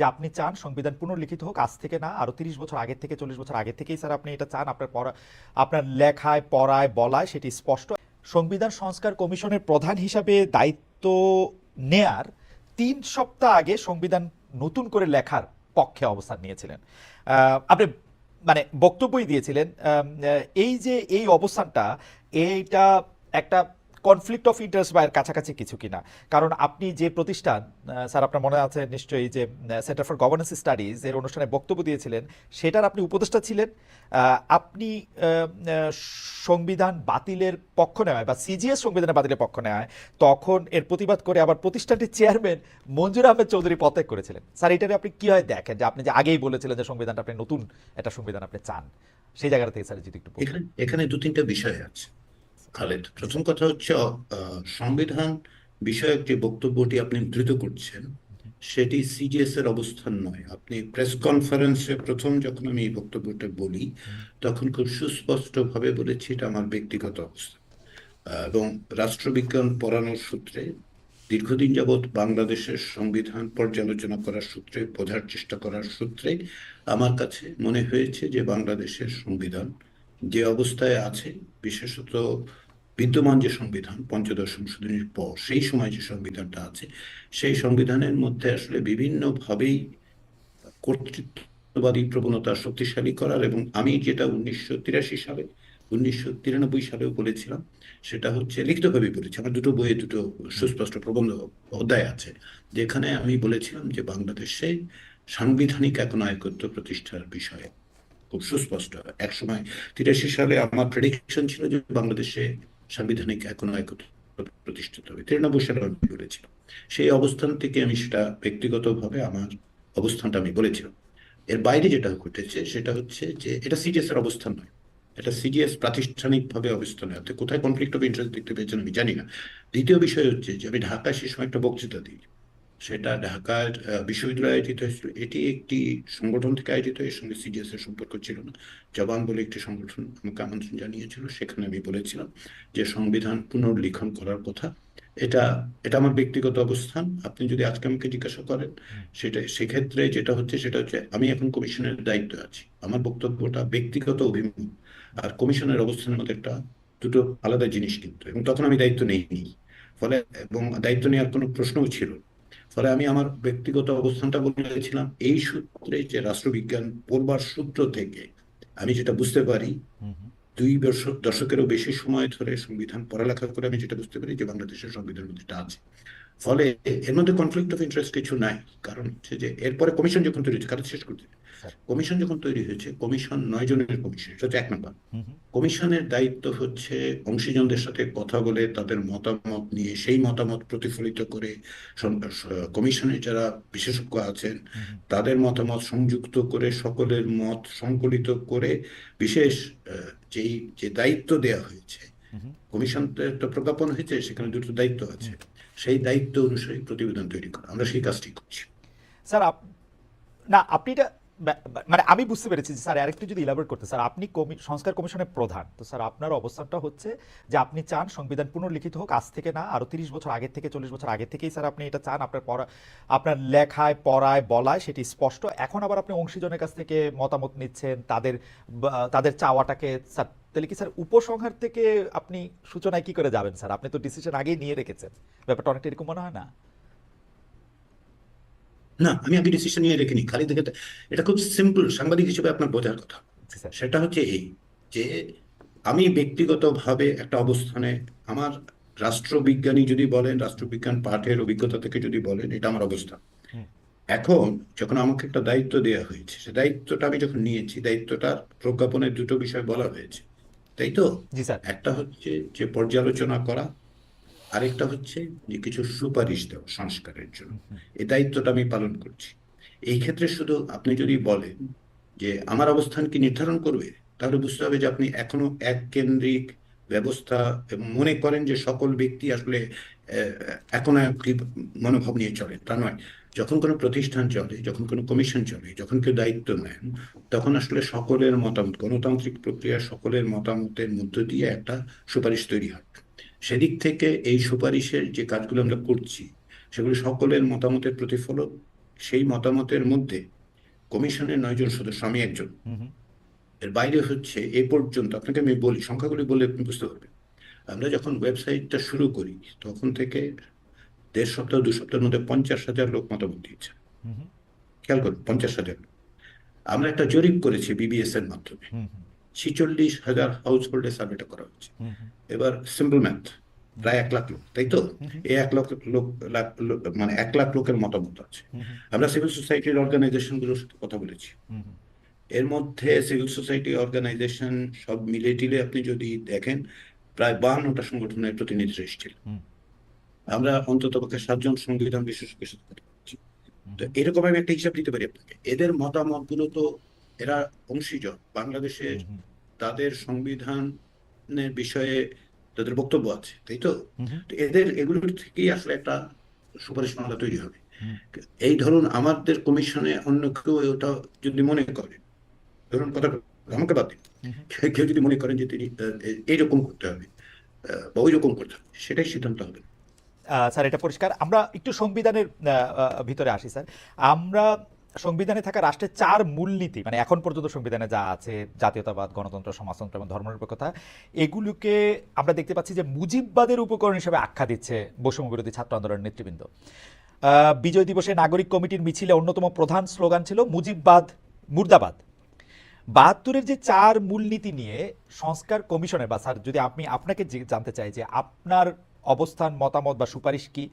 যে আপনি চান সংবিধান পুনর্লিখিত হোক, আজ থেকে না, আরও তিরিশ বছর আগের থেকে, চল্লিশ বছর আগে থেকেই স্যার আপনি এটা চান, আপনার পড়া, আপনার লেখায়, পড়ায়, বলায় সেটি স্পষ্ট। সংবিধান সংস্কার কমিশনের প্রধান হিসাবে দায়িত্ব নেয়ার তিন সপ্তাহ আগে সংবিধান নতুন করে লেখার পক্ষে অবস্থান নিয়েছিলেন। আপনি মানে বক্তব্যই দিয়েছিলেন এই যে এই অবস্থানটা, এইটা একটা কনফ্লিক্ট অফ ইন্টারেস্ট বা এর কাছাকাছি কিছু কিনা। কারণ আপনি যে প্রতিষ্ঠান স্যার, আপনার মনে আছে নিশ্চয়ই যে সেন্টার ফর গভর্নেন্স স্টাডিজ এর অনুষ্ঠানে বক্তব্য দিয়েছিলেন, সেটার আপনি উপদেষ্টা ছিলেন। আপনি সংবিধান বাতিলের পক্ষ নেওয়ায় বা সিজিএস সংবিধানের বাতিলের পক্ষ নেওয়ায় তখন এর প্রতিবাদ করে আবার প্রতিষ্ঠানটির চেয়ারম্যান মঞ্জুর আহমেদ চৌধুরী পদত্যাগ করেছিলেন। স্যার, এটারে আপনি কি হয় দেখেন যে, আপনি যে আগেই বলেছিলেন যে, সংবিধানটা আপনি নতুন একটা সংবিধান আপনি চান, সেই জায়গা থেকে স্যার যদি একটু এখানে দু তিনটা বিষয় আছে। খালেদ, প্রথম কথা হচ্ছে সংবিধান বিষয়ক যে বক্তব্যটি আপনি ধৃত করছেন, সেটি সিজিএস এর অবস্থান নয়। আপনি প্রেস কনফারেন্সে প্রথম যখন আমি এই বক্তব্যটা বলি, তখন খুব সুস্পষ্টভাবে বলেছি এটা আমার ব্যক্তিগত অবস্থা। এবং রাষ্ট্রবিজ্ঞান পড়ানোর সূত্রে, দীর্ঘদিন যাবৎ বাংলাদেশের সংবিধান পর্যালোচনা করার সূত্রে, বোঝার চেষ্টা করার সূত্রে, আমার কাছে মনে হয়েছে যে বাংলাদেশের সংবিধান যে অবস্থায় আছে, বিশেষত বিদ্যমান যে সংবিধান পঞ্চদশ সংশোধনীর পর সেই সময় যে সংবিধানটা আছে, সেই সংবিধানের মধ্যে আসলে বিভিন্নভাবেই কর্তৃত্ববাদী প্রবণতা শক্তিশালী করার এবং আমি যেটা উনিশশো তিরাশি সালে, উনিশশো তিরানব্বই সালেও বলেছিলাম, সেটা হচ্ছে লিখিতভাবে বলেছি। আমার দুটো বইয়ে দুটো সুস্পষ্ট প্রবন্ধ অধ্যায় আছে, যেখানে আমি বলেছিলাম যে বাংলাদেশে সাংবিধানিক একনায়কত্ব প্রতিষ্ঠার বিষয়ে খুব সুস্পষ্ট। এক সময় তিরাশি সালে আমার প্রেডিকশন ছিল যে বাংলাদেশে সাংবিধানিক একনায়কত্ব প্রতিষ্ঠিত হবে। তিরানব্বই সালে আমি বলেছিলাম। সেই অবস্থান থেকে আমি সেটা ব্যক্তিগতভাবে আমার অবস্থানটা আমি বলেছিলাম। এর বাইরে যেটা ঘটেছে সেটা হচ্ছে যে এটা সিজিএস এর অবস্থান নয়। এটা সিজিএস প্রাতিষ্ঠানিকভাবে অবস্থান নয়। কোথায় কনফ্লিক্ট অফ ইন্টারেস্ট দেখতে পেয়েছেন আমি জানি না। দ্বিতীয় বিষয় হচ্ছে যে আমি ঢাকায় সে সময় একটা বক্তৃতা দিই। সেটা ঢাকার বিশ্ববিদ্যালয়ে আয়োজিত হয়েছিল। এটি একটি সংগঠন থেকে আয়োজিত এর সঙ্গে সিজিএস এর সম্পর্ক ছিল না। জবান বলে একটি সংগঠন আমাকে আমন্ত্রণ জানিয়েছিল সেখানে আমি বলেছিলাম যে সংবিধান পুনর্লিখন করার কথা। এটা এটা আমার ব্যক্তিগত অবস্থান। আপনি যদি আজকে আমাকে জিজ্ঞাসা করেন সেটা সেক্ষেত্রে যেটা হচ্ছে সেটা হচ্ছে আমি এখন কমিশনের দায়িত্বে আছি। আমার বক্তব্যটা ব্যক্তিগত অভিমুখ। আর কমিশনের অবস্থানের মধ্যে একটা দুটো আলাদা জিনিস কিন্তু এবং তখন আমি দায়িত্ব নেইনি। ফলে এবং দায়িত্ব নেওয়ার কোনো প্রশ্নও ছিল না। ফলে আমি আমার ব্যক্তিগত অবস্থানটা বলেছিলাম এই সূত্রে যে রাষ্ট্রবিজ্ঞান পড়বার সূত্র থেকে আমি যেটা বুঝতে পারি। দুই দশক দশকেরও বেশি সময় ধরে সংবিধান পড়ালেখা করে আমি যেটা বুঝতে পারি যে বাংলাদেশের সংবিধান মধ্যেটা আছে ফলে এর মধ্যে কনফ্লিক্ট অফ ইন্টারেস্ট কিছু নাই কারণ হচ্ছে যে এরপরে কমিশন যখন তৈরি হচ্ছে কারণ শেষ করতে। কমিশন যখন তৈরি হয়েছে কমিশন নয় জনের কমিশন হচ্ছে এক নম্বর। কমিশনের দায়িত্ব হচ্ছে অংশীজনদের সাথে কথা বলে তাদের মতামত নিয়ে সেই মতামত প্রতিফলিত করে সং- স- কমিশনে যারা বিশেষজ্ঞ আছেন। তাদের মতামত সংযুক্ত করে সকলের মত সংকলিত করে বিশেষ যেই যে দায়িত্ব দেয়া হয়েছে। কমিশন তো প্রজ্ঞাপন হয়েছে সেখানে দুটো দায়িত্ব আছে সেই দায়িত্ব অনুসারে প্রতিবেদন তৈরি করা আমরা সেই কাজটি করছি স্যার না আপনি এটা মানে আমি বুঝতে পেরেছি স্যার আরেকটু যদি ইলাবোরেট করতে, স্যার আপনি সংস্কার কমিশনের প্রধান। তো স্যার আপনার অবস্থানটা হচ্ছে যে আপনি চান সংবিধান পুনর্লিখিত হোক, আজ থেকে না, আরও তিরিশ বছর আগের থেকে, চল্লিশ বছর আগের থেকেই স্যার আপনি এটা চান, আপনার পড়া, আপনার লেখায়, পড়ায়, বলায় সেটি স্পষ্ট। এখন আবার আপনি অংশীজনের কাছ থেকে মতামত নিচ্ছেন, তাদের তাদের চাওয়াটাকে, স্যার তাহলে কি স্যার উপসংহার থেকে আপনি সূচনায় কি করে যাবেন, স্যার? আপনি তো ডিসিশন আগেই নিয়ে রেখেছেন। ব্যাপারটা অনেকটা এরকম মনে হয় না? না আমি আগে ডিসিশন নিয়ে রেখিনি খালি দেখে এটা খুব সিম্পল সাংবাদিক হিসেবে আপনার বোঝার কথা। সেটা হচ্ছে এই যে আমি ব্যক্তিগতভাবে একটা অবস্থানে আমার রাষ্ট্রবিজ্ঞানী যদি বলেন রাষ্ট্রবিজ্ঞান পাঠের অভিজ্ঞতা থেকে যদি বলেন এটা আমার অবস্থা। এখন যখন আমাকে একটা দায়িত্ব দেওয়া হয়েছে সে দায়িত্বটা আমি যখন নিয়েছি দায়িত্বটার প্রজ্ঞাপনের দুটো বিষয় বলা হয়েছে। তাই তো? একটা হচ্ছে যে পর্যালোচনা করা আরেকটা হচ্ছে যে কিছু সুপারিশ দেওয়া সংস্কারের জন্য। এই দায়িত্বটা আমি পালন করছি। এই ক্ষেত্রে শুধু আপনি যদি বলেন যে আমার অবস্থান কি নির্ধারণ করবে, তাহলে বুঝতে হবে যে আপনি এখনও এক কেন্দ্রিক ব্যবস্থা মনে করেন যে সকল ব্যক্তি আসলে এখন মনোভাব নিয়ে চলে। তা নয়। যখন কোনো প্রতিষ্ঠান চলে, যখন কোনো কমিশন চলে, যখন কেউ দায়িত্ব নেন, তখন আসলে সকলের মতামত, গণতান্ত্রিক প্রক্রিয়া সকলের মতামতের মধ্য দিয়ে একটা সুপারিশ তৈরি হয়। সেদিক থেকে এই সুপারিশের যে কাজগুলো আমরা করছি সেগুলো সকলের মতামতের প্রতিফলক। সেই মতামতের মধ্যে কমিশনের নয়জন সদস্য আমি একজন। এর বাইরে হচ্ছে এ পর্যন্ত আপনাকে আমি বলি সংখ্যাগুলি বললে আপনি বুঝতে পারবেন। আমরা যখন ওয়েবসাইটটা শুরু করি তখন থেকে দেড় সপ্তাহ দু সপ্তাহের মধ্যে পঞ্চাশ হাজার লোক মতামত দিয়েছে। খেয়াল করুন পঞ্চাশ হাজার আমরা একটা জরিপ করেছি বিবিএস এর মাধ্যমে। ছিচল্লিশ হাজার হাউস হোল্ডে সার্ভেটা করা হচ্ছে। এবার সিম্পল ম্যাথ প্রায় এক লাখ লোক তাই তো? এই এক লাখ লোক মানে এক লাখ লোকের মতামত আছে। আমরা সিভিল সোসাইটির অর্গানাইজেশনগুলোর সাথে কথা বলেছি। এর মধ্যে সিভিল সোসাইটি অর্গানাইজেশন সব মিলে টিলে আপনি যদি দেখেন প্রায় বাহান্নটা সংগঠনের প্রতিনিধিরা এসেছিল। আমরা অন্তত পক্ষে সাতজন সংবিধান বিশেষজ্ঞের সাথে কথা বলছি। তো এরকম আমি একটা হিসাব দিতে পারি আপনাকে। এদের মতামতগুলো তো এরা অংশীজন। বাংলাদেশের তাদের সংবিধানের বিষয়ে তাদের বক্তব্য আছে তাই তো? এদের এগুলোর থেকেই আসলে একটা সুপারিশমালা তৈরি হবে। এই ধরুন আমাদের কমিশনে অন্য কেউ ওটা যদি মনে করে ধরুন কথা আমাকে বাদ দিন। কেউ- যদি মনে করেন যে তিনি এইরকম করতে হবে বা ওই রকম করতে হবে সেটাই সিদ্ধান্ত হবে। স্যার এটা পরিষ্কার। আমরা একটু সংবিধানের ভিতরে আসি স্যার। আমরা সংবিধানে থাকা রাষ্ট্রের চার মূলনীতি মানে এখন পর্যন্ত সংবিধানে যা আছে, জাতীয়তাবাদ, গণতন্ত্র, সমাজতন্ত্র এবং ধর্মনিরপেক্ষতা এগুলোকে আমরা দেখতে পাচ্ছি যে মুজিববাদের উপকরণ হিসেবে আখ্যা দিচ্ছে বৈষম্য বিরোধী ছাত্র আন্দোলনের নেতৃবৃন্দ। বিজয় দিবসে নাগরিক কমিটির মিছিলে অন্যতম প্রধান স্লোগান ছিল মুজিববাদ, মুর্দাবাদ। বাহাত্তরের যে চার মূলনীতি নিয়ে সংস্কার কমিশনের বা স্যার, যদি আমি আপনাকে জানতে চাই যে আপনার অবস্থান, মতামত বা সুপারিশ কি?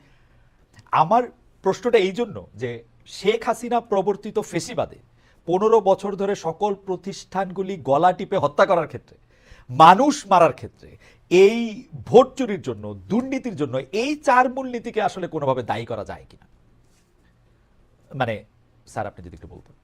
আমার প্রশ্নটা এই জন্য যে শেখ হাসিনা প্রবর্তিত ফেসিবাদে পনেরো বছর ধরে সকল প্রতিষ্ঠানগুলি গলা টিপে হত্যা করার ক্ষেত্রে মানুষ মারার ক্ষেত্রে এই ভোট চুরির জন্য দুর্নীতির জন্য এই চার মূলনীতিকে আসলে কোনোভাবে দায়ী করা যায় কিনা? মানে স্যার আপনি যদি একটু বলতেন।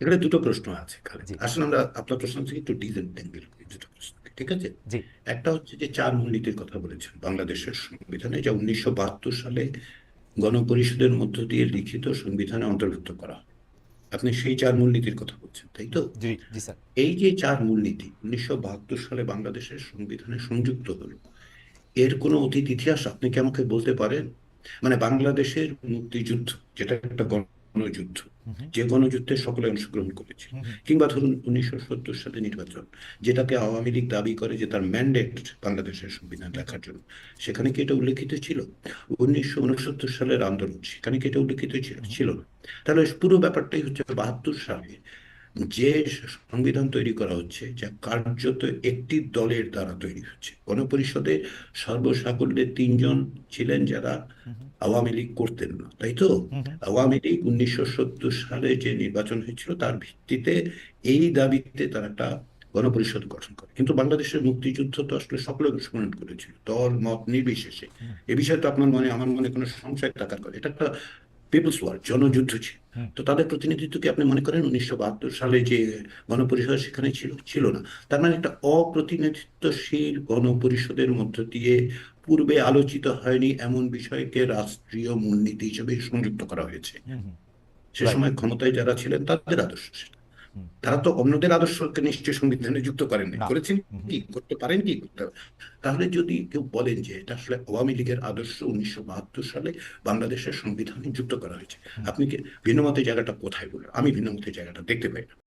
এখানে দুটো প্রশ্ন আছে আসলে আমরা আপনার প্রশ্ন থেকে একটু ডিসেন্টেঙ্গেল করি দুটো প্রশ্ন ঠিক আছে? জি। একটা হচ্ছে যে চার মূলনীতির কথা বলেছেন বাংলাদেশের সংবিধানে যা উনিশশো বাহাত্তর সালে গণপরিষদের মধ্য দিয়ে লিখিত সংবিধানে অন্তর্ভুক্ত করা। হয়। আপনি সেই চার মূলনীতির কথা বলছেন তাই তো? এই যে চার মূলনীতি উনিশশো বাহাত্তর সালে বাংলাদেশের সংবিধানে সংযুক্ত হলো এর কোনো অতীত ইতিহাস আপনি কি আমাকে বলতে পারেন? মানে বাংলাদেশের মুক্তিযুদ্ধ যেটা একটা গণযুদ্ধ যে গণযুদ্ধে সকলে অংশগ্রহণ করেছে। কিংবা ধরুন উনিশশো সত্তর সালে নির্বাচন, যেটাকে আওয়ামী লীগ দাবি করে যে তার ম্যান্ডেট বাংলাদেশের সংবিধান লেখার জন্য। সেখানে কি এটা উল্লেখিত ছিল? উনিশশো উনসত্তর সালের আন্দোলন, সেখানে কি এটা উল্লেখিত ছিল না। তাহলে পুরো ব্যাপারটাই হচ্ছে বাহাত্তর সালে যে সংবিধান তৈরি করা হচ্ছে যা কার্যত একটি দলের দ্বারা তৈরি হচ্ছে। গণপরিষদে সর্বসাকল্যে তিনজন ছিলেন যারা আওয়ামী লীগ করতেন না তাই তো? আওয়ামী লীগ উনিশশো সত্তর সালে যে নির্বাচন হয়েছিল তার ভিত্তিতে এই দাবিতে তারা একটা গণপরিষদ গঠন করে। কিন্তু বাংলাদেশের মুক্তিযুদ্ধ তো আসলে সকলে অংশগ্রহণ করেছিল দল মত নির্বিশেষে। এ বিষয়ে তো আপনার মনে আমার মনে কোনো সংশয় থাকার কথা। এটা একটা পিপলস ওয়ার জনযুদ্ধ ছিল তো তাদের প্রতিনিধিত্ব কি আপনি মনে করেন? উনিশশো বাহাত্তর সালে যে গণপরিষদ সেখানে ছিল ছিল না। তার মানে একটা অপ্রতিনিধিত্বশীল গণপরিষদের মধ্য দিয়ে পূর্বে আলোচিত হয়নি এমন বিষয়কে রাষ্ট্রীয় মূলনীতি হিসেবে সংযুক্ত করা হয়েছে। সে সময় ক্ষমতায় যারা ছিলেন তাদের আদর্শ হুম। তারা তো অন্যদের আদর্শকে নিশ্চয় সংবিধানে যুক্ত করেন। করেছেন। কি করতে পারেন কি করতে? তাহলে যদি কেউ বলেন যে এটা আসলে আওয়ামী লীগের আদর্শ উনিশশো বাহাত্তর সালে বাংলাদেশের সংবিধানে যুক্ত করা হয়েছে আপনি কি ভিন্নমতের জায়গাটা কোথায় বলেন আমি ভিন্নমতের জায়গাটা দেখতে পাই না